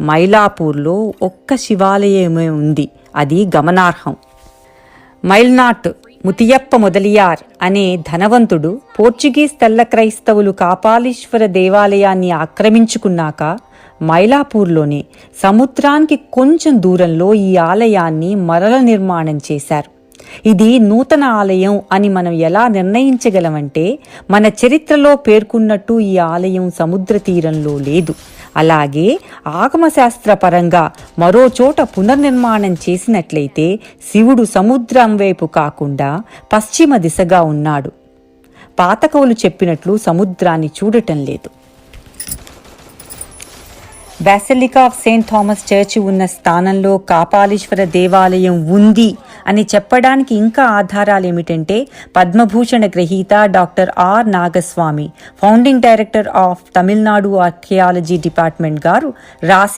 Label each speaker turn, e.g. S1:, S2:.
S1: మైలాపూర్లో ఒక్క శివాలయమే ఉంది. అది గమనార్హం. మైల్నాట్ ముతియప్ప మొదలియార్ అనే ధనవంతుడు పోర్చుగీస్ తెల్ల క్రైస్తవులు కాపాలీశ్వర దేవాలయాన్ని ఆక్రమించుకున్నాక మైలాపూర్లోనే సముద్రానికి కొంచెం దూరంలో ఈ ఆలయాన్ని మరల నిర్మాణం చేశారు. ఇది నూతన ఆలయం అని మనం ఎలా నిర్ణయించగలమంటే మన చరిత్రలో పేర్కొన్నట్టు ఈ ఆలయం సముద్ర తీరంలో లేదు. అలాగే ఆగమశాస్త్ర పరంగా మరో చోట పునర్నిర్మాణం చేసినట్లయితే శివుడు సముద్రం వైపు కాకుండా పశ్చిమ దిశగా ఉన్నాడు. పాతకవులు చెప్పినట్లు సముద్రాన్ని చూడటం లేదు. Basilica of Saint Thomas church ఉన్న స్థానంలో కాపాలీశ్వర దేవాలయం ఉంది. అని చెప్పడానికి ఇంకా ఆధారాలు ఏమిటంటే పద్మభూషణ గ్రహీత doctor R Nagaswamy founding director of Tamil Nadu archaeology department garu రాసి